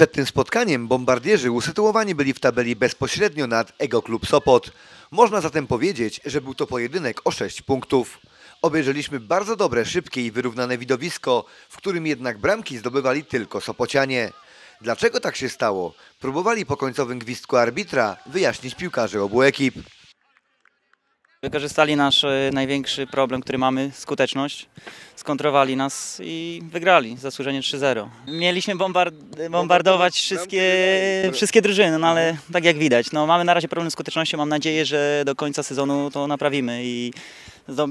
Przed tym spotkaniem bombardierzy usytuowani byli w tabeli bezpośrednio nad Ego Klub Sopot. Można zatem powiedzieć, że był to pojedynek o 6 punktów. Obejrzeliśmy bardzo dobre, szybkie i wyrównane widowisko, w którym jednak bramki zdobywali tylko Sopocianie. Dlaczego tak się stało? Próbowali po końcowym gwizdku arbitra wyjaśnić piłkarze obu ekip. Wykorzystali nasz e, największy problem, który mamy, skuteczność. Skontrowali nas i wygrali, zasłużenie 3-0. Mieliśmy bombard bombardować wszystkie, wszystkie drużyny, no ale tak jak widać, no mamy na razie problem z skutecznością. Mam nadzieję, że do końca sezonu to naprawimy i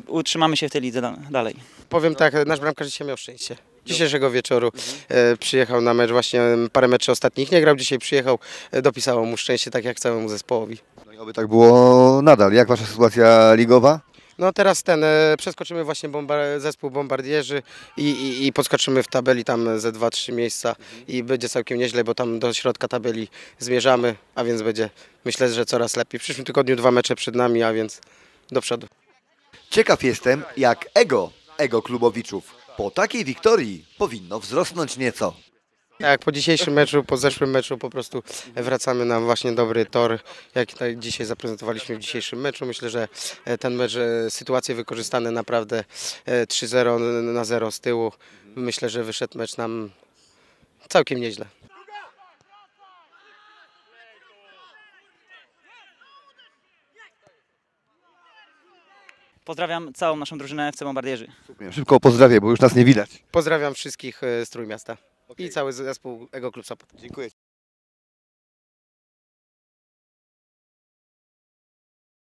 utrzymamy się w tej lidze da dalej. Powiem tak, nasz bramkarz dzisiaj miał szczęście. Dzisiejszego wieczoru e, przyjechał na mecz, właśnie parę meczy ostatnich nie grał, dzisiaj przyjechał, e, dopisało mu szczęście, tak jak całemu zespołowi. Oby tak było nadal. Jak wasza sytuacja ligowa? No teraz ten, e, przeskoczymy właśnie zespół bombardierzy i, i, i podskoczymy w tabeli tam ze 2-3 miejsca i będzie całkiem nieźle, bo tam do środka tabeli zmierzamy, a więc będzie myślę, że coraz lepiej. W przyszłym tygodniu dwa mecze przed nami, a więc do przodu. Ciekaw jestem, jak ego, ego klubowiczów po takiej wiktorii powinno wzrosnąć nieco. Tak, po dzisiejszym meczu, po zeszłym meczu po prostu wracamy na właśnie dobry tor, jak dzisiaj zaprezentowaliśmy w dzisiejszym meczu. Myślę, że e, ten mecz, e, sytuacje wykorzystane naprawdę e, 3-0 na 0 z tyłu. Myślę, że wyszedł mecz nam całkiem nieźle. Pozdrawiam całą naszą drużynę FC Bombardierzy. Szybko pozdrawię, bo już nas nie widać. Pozdrawiam wszystkich e, z Trójmiasta i cały zespół Ego Klub Sopot. Dziękuję.